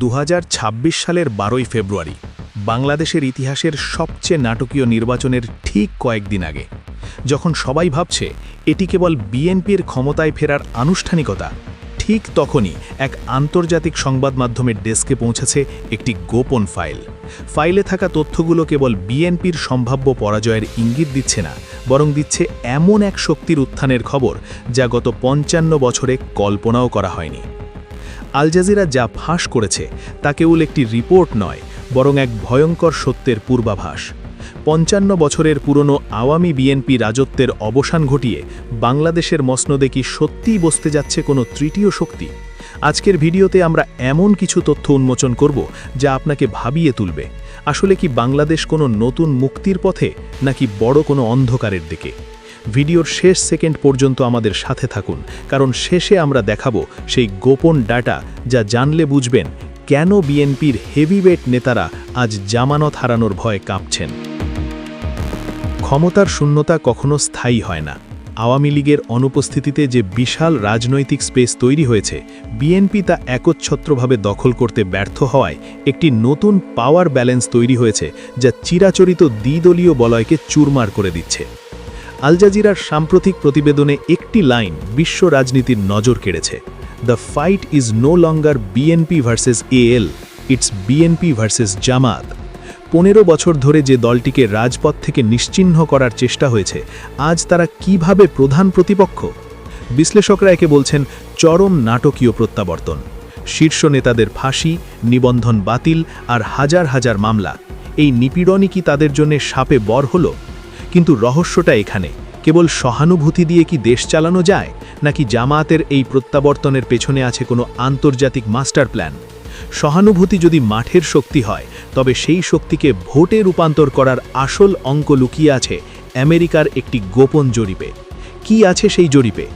দু হাজার ছাব্বিশ সালের বারোই ফেব্রুয়ারি, বাংলাদেশের ইতিহাসের সবচেয়ে নাটকীয় নির্বাচনের ঠিক কয়েকদিন আগে, যখন সবাই ভাবছে এটি কেবল বিএনপির ক্ষমতায় ফেরার আনুষ্ঠানিকতা, ঠিক তখনই এক আন্তর্জাতিক সংবাদ মাধ্যমের ডেস্কে পৌঁছেছে একটি গোপন ফাইল। ফাইলে থাকা তথ্যগুলো কেবল বিএনপির সম্ভাব্য পরাজয়ের ইঙ্গিত দিচ্ছে না, বরং দিচ্ছে এমন এক শক্তির উত্থানের খবর যা গত পঞ্চান্ন বছরে কল্পনাও করা হয়নি। আল জাজিরা যা ফাঁস করেছে, তা কেবল একটি রিপোর্ট নয়, বরং এক ভয়ঙ্কর সত্যের পূর্বাভাস। পঞ্চান্ন বছরের পুরনো আওয়ামী বিএনপি রাজত্বের অবসান ঘটিয়ে বাংলাদেশের মসনদে কি সত্যিই বসতে যাচ্ছে কোনো তৃতীয় শক্তি? আজকের ভিডিওতে আমরা এমন কিছু তথ্য উন্মোচন করব যা আপনাকে ভাবিয়ে তুলবে। আসলে কি বাংলাদেশ কোনো নতুন মুক্তির পথে, নাকি বড় কোনো অন্ধকারের দিকে? ভিডিওর শেষ সেকেন্ড পর্যন্ত আমাদের সাথে থাকুন, কারণ শেষে আমরা দেখাবো সেই গোপন ডাটা যা জানলে বুঝবেন কেন বিএনপির হেভিওয়েট নেতারা আজ জামানত হারানোর ভয়ে কাঁপছেন। ক্ষমতার শূন্যতা কখনো স্থায়ী হয় না। আওয়ামী লীগের অনুপস্থিতিতে যে বিশাল রাজনৈতিক স্পেস তৈরি হয়েছে, বিএনপি তা একচ্ছত্রভাবে দখল করতে ব্যর্থ হওয়ায় একটি নতুন পাওয়ার ব্যালেন্স তৈরি হয়েছে যা চিরাচরিত দ্বিদলীয় বলয়কে চুরমার করে দিচ্ছে। আল জাজিরার সাম্প্রতিক প্রতিবেদনে একটি লাইন বিশ্ব রাজনীতির নজর কেড়েছে। The fight is no longer BNP versus AL, it's BNP versus Jamaat. পনেরো বছর ধরে যে দলটিকে রাজপথ থেকে নিশ্চিহ্ন করার চেষ্টা হয়েছে, আজ তারা কীভাবে প্রধান প্রতিপক্ষ? বিশ্লেষকরা একে বলছেন চরম নাটকীয় প্রত্যাবর্তন। শীর্ষ নেতাদের ফাঁসি, নিবন্ধন বাতিল আর হাজার হাজার মামলা। এই নিপীড়নই কি তাদের জন্য সাপে বর হলো? কিন্তু রহস্যটা এখানে। কেবল সহানুভূতি দিয়ে কি দেশ চালানো যায়, নাকি জামায়াতের এই প্রত্যাবর্তনের পেছনে আছে কোনো আন্তর্জাতিক মাস্টার প্ল্যান? সহানুভূতি যদি মাঠের শক্তি হয়, তবে সেই শক্তিকে ভোটে রূপান্তর করার আসল অঙ্ক লুকিয়ে আছে আমেরিকার একটি গোপন জরিপে। কি আছে সেই জরিপে?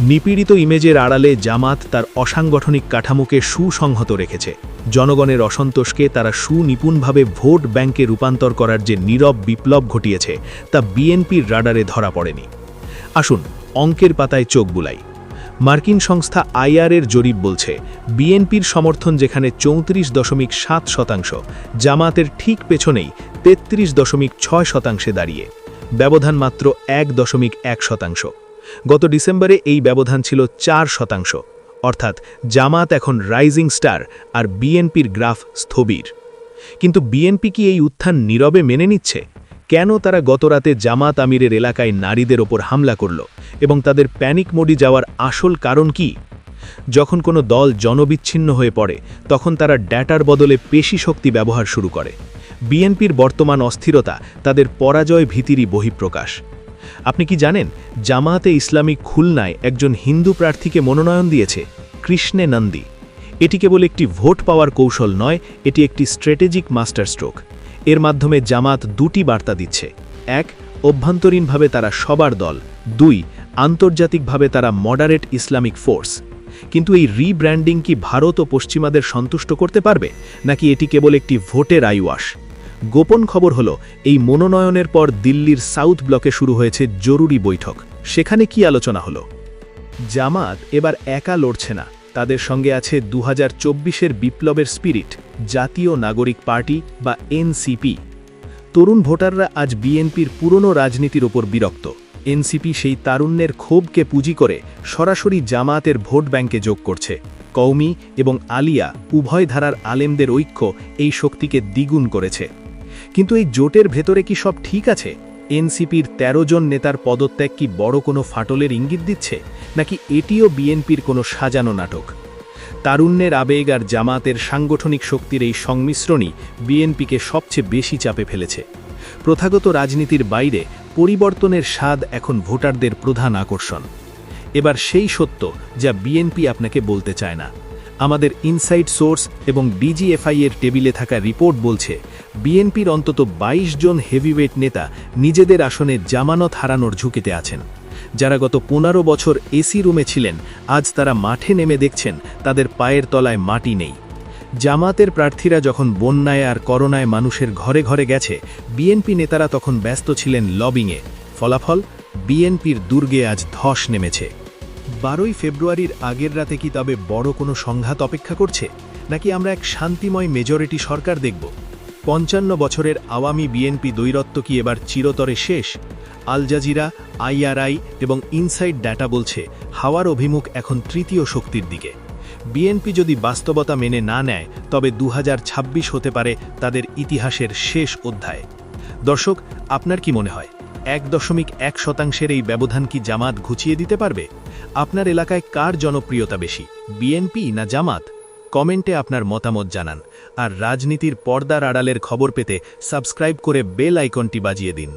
নিপীড়িত ইমেজের আড়ালে জামাত তার অসাংগঠনিক কাঠামোকে সুসংহত রেখেছে। জনগণের অসন্তোষকে তারা সুনিপুণভাবে ভোট ব্যাংকে রূপান্তর করার যে নীরব বিপ্লব ঘটিয়েছে, তা বিএনপির রাডারে ধরা পড়েনি। আসুন, অঙ্কের পাতায় চোখ বুলাই। মার্কিন সংস্থা আইআরের জরিপ বলছে, বিএনপির সমর্থন যেখানে চৌত্রিশ দশমিক সাত শতাংশ, জামাতের ঠিক পেছনেই তেত্রিশ দশমিক ছয় শতাংশে দাঁড়িয়ে। ব্যবধান মাত্র এক দশমিক এক শতাংশ। গত ডিসেম্বরে এই ব্যবধান ছিল চার শতাংশ। অর্থাৎ জামাত এখন রাইজিং স্টার আর বিএনপির গ্রাফ স্থবির। কিন্তু বিএনপি কি এই উত্থান নীরবে মেনে নিচ্ছে? কেন তারা গতরাতে জামাত আমিরের এলাকায় নারীদের ওপর হামলা করল এবং তাদের প্যানিক মোডি যাওয়ার আসল কারণ কি? যখন কোনো দল জনবিচ্ছিন্ন হয়ে পড়ে, তখন তারা ড্যাটার বদলে পেশি শক্তি ব্যবহার শুরু করে। বিএনপির বর্তমান অস্থিরতা তাদের পরাজয় ভীতিরই বহিঃপ্রকাশ। আপনি কি জানেন, জামায়াতে ইসলামী খুলনায় একজন হিন্দু প্রার্থীকে মনোনয়ন দিয়েছে, কৃষ্ণে নন্দী। এটি কেবল একটি ভোট পাওয়ার কৌশল নয়, এটি একটি স্ট্র্যাটেজিক মাস্টার স্ট্রোক এর মাধ্যমে জামাত দুটি বার্তা দিচ্ছে। এক, অভ্যন্তরীণভাবে তারা সবার দল। দুই, আন্তর্জাতিকভাবে তারা মডারেট ইসলামিক ফোর্স। কিন্তু এই রিব্র্যান্ডিং কি ভারত ও পশ্চিমাদের সন্তুষ্ট করতে পারবে, নাকি এটি কেবল একটি ভোটের আইওয়াস গোপন খবর হলো, এই মনোনয়নের পর দিল্লির সাউথ ব্লকে শুরু হয়েছে জরুরি বৈঠক। সেখানে কি আলোচনা হলো? জামাত এবার একা লড়ছে না। তাদের সঙ্গে আছে দু হাজার বিপ্লবের স্পিরিট, জাতীয় নাগরিক পার্টি বা এনসিপি। তরুণ ভোটাররা আজ বিএনপির পুরনো রাজনীতির ওপর বিরক্ত। এনসিপি সেই তারুণ্যের ক্ষোভকে পুঁজি করে সরাসরি জামায়াতের ভোট ব্যাংকে যোগ করছে। কৌমি এবং আলিয়া উভয় ধারার আলেমদের ঐক্য এই শক্তিকে দ্বিগুণ করেছে। কিন্তু এই জোটের ভেতরে কি সব ঠিক আছে? এনসিপির ১৩ জন নেতার পদত্যাগ কি বড় কোনো ফাটলের ইঙ্গিত দিচ্ছে? নাকি এটিও বিএনপির কোনো সাজানো নাটক? তারুণ্যের আবেগ আর জামাতের সাংগঠনিক শক্তির এই সংমিশ্রণই বিএনপিকে সবচেয়ে বেশি চাপে ফেলেছে। প্রথাগত রাজনীতির বাইরে পরিবর্তনের স্বাদ এখন ভোটারদের প্রধান আকর্ষণ। এবার সেই সত্য যা বিএনপি আপনাকে বলতে চায় না। আমাদের ইনসাইড সোর্স এবং ডিজিএফআই এর টেবিলে থাকা রিপোর্ট বলছে বিএনপির অন্তত ২২ জন হেভিওয়েট নেতা নিজেদের আসনে জামানত হারানোর ঝুঁকিতে আছেন। যারা গত পনেরো বছর এসি রুমে ছিলেন, আজ তারা মাঠে নেমে দেখছেন তাদের পায়ের তলায় মাটি নেই। জামাতের প্রার্থীরা যখন বন্যায় আর করোনায় মানুষের ঘরে ঘরে গেছে, বিএনপি নেতারা তখন ব্যস্ত ছিলেন লবিংয়ে। ফলাফল? বিএনপির দুর্গে আজ ধস নেমেছে। বারোই ফেব্রুয়ারির আগের রাতে কি তবে বড় কোনো সংঘাত অপেক্ষা করছে? নাকি আমরা এক শান্তিময় মেজরিটি সরকার দেখব? পঞ্চান্ন বছরের আওয়ামী বিএনপি দৈরত্ব কি এবার চিরতরে শেষ? আল জাজিরা, আইআরআই এবং ইনসাইড ডাটা বলছে, হাওয়ার অভিমুখ এখন তৃতীয় শক্তির দিকে। বিএনপি যদি বাস্তবতা মেনে না নেয়, তবে দু হাজার ছাব্বিশ হতে পারে তাদের ইতিহাসের শেষ অধ্যায়। দর্শক, আপনার কি মনে হয়, এক দশমিক এক শতাংশের এই ব্যবধান কি জামাত ঘুচিয়ে দিতে পারবে? আপনার এলাকায় কার জনপ্রিয়তা বেশি, বিএনপি না জামাত? কমেন্টে আপনার মতামত জানান আর রাজনীতির পর্দার আড়ালের খবর পেতে সাবস্ক্রাইব করে বেল আইকনটি বাজিয়ে দিন।